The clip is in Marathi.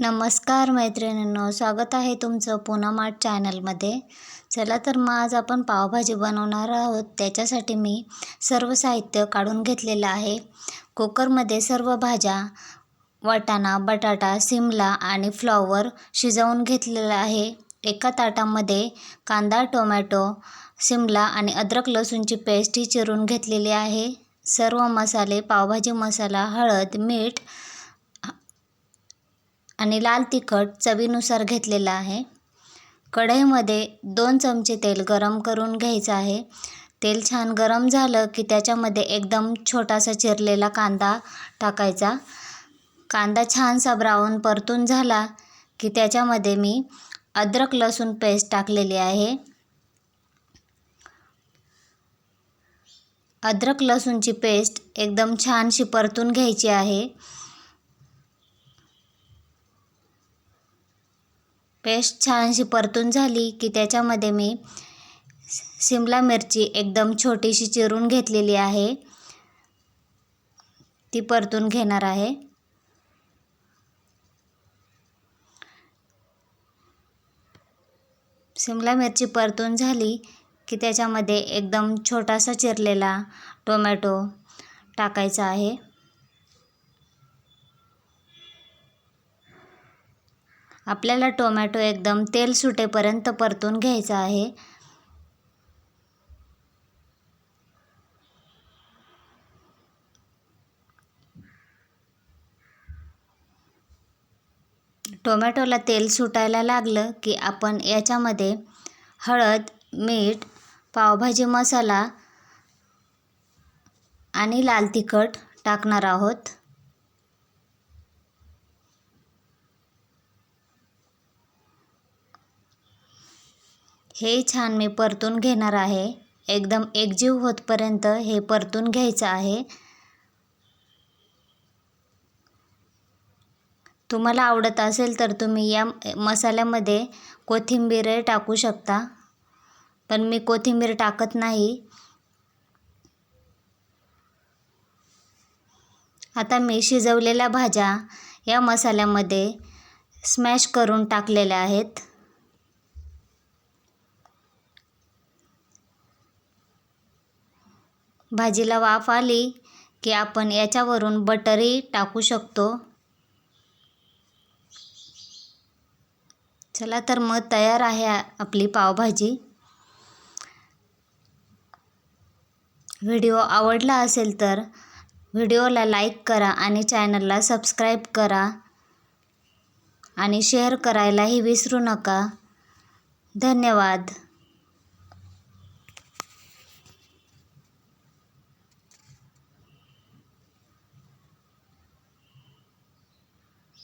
नमस्कार मैत्रिणींनो स्वागत आहे तुमचं पूनम आर्ट चॅनलमध्ये. चला तर मग आज आपण पावभाजी बनवणार आहोत. त्याच्यासाठी मी सर्व साहित्य काढून घेतलेलं आहे. कुकरमध्ये सर्व भाज्या वाटाणा बटाटा सिमला आणि फ्लॉवर शिजवून घेतलेलं आहे. एका ताटामध्ये कांदा टोमॅटो सिमला आणि अद्रक लसूणची पेस्ट ही चिरून घेतलेली आहे. सर्व मसाले पावभाजी मसाला हळद मीठ आणि लाल तिखट चवीनुसार घेतलेलं आहे. कढईमध्ये दोन चमचे तेल गरम करून घ्यायचं आहे. तेल छान गरम झालं की त्याच्यामध्ये एकदम छोटासा चिरलेला कांदा टाकायचा. कांदा छानसा ब्राऊन परतून झाला की त्याच्यामध्ये मी अद्रक लसूण पेस्ट टाकलेली आहे. अद्रक लसूणची पेस्ट एकदम छानशी परतून घ्यायची आहे. पेस्ट छानशी परतून झाली की त्याच्यामध्ये मी सिमला मिरची एकदम छोटीशी चिरून घेतलेली आहे. ती परतून घेणार आहे. सिमला मिरची परतून झाली की त्याच्यामध्ये एकदम छोटासा चिरलेला टोमॅटो टाकायचा आहे. आपल्याला टोमॅटो एकदम तेल सुटेपर्यंत परतून घ्यायचा आहे. टोमॅटोला तेल सुटायला लागलं की आपण याच्यामध्ये हळद मीठ पावभाजी मसाला आणि लाल तिखट टाकणार आहोत. हे छान मी परतून घेणार आहे. एकदम एकजीव होतपर्यंत हे परतून घ्यायचं आहे. तुम्हाला आवडत असेल तर तुम्ही या मसाल्यामध्ये कोथिंबीर टाकू शकता. पण मी कोथिंबीर टाकत नाही. आता मी शिजवलेल्या भाज्या या मसाल्यामध्ये स्मॅश करून टाकलेल्या आहेत. भाजीला वाफ आली की आपण याच्यावरून बटरही टाकू शकतो. चला तर मग तयार आहे आपली पावभाजी. व्हिडिओ आवडला असेल तर व्हिडिओला लाईक करा आणि चॅनलला सबस्क्राईब करा. आणि शेअर करायलाही विसरू नका. धन्यवाद.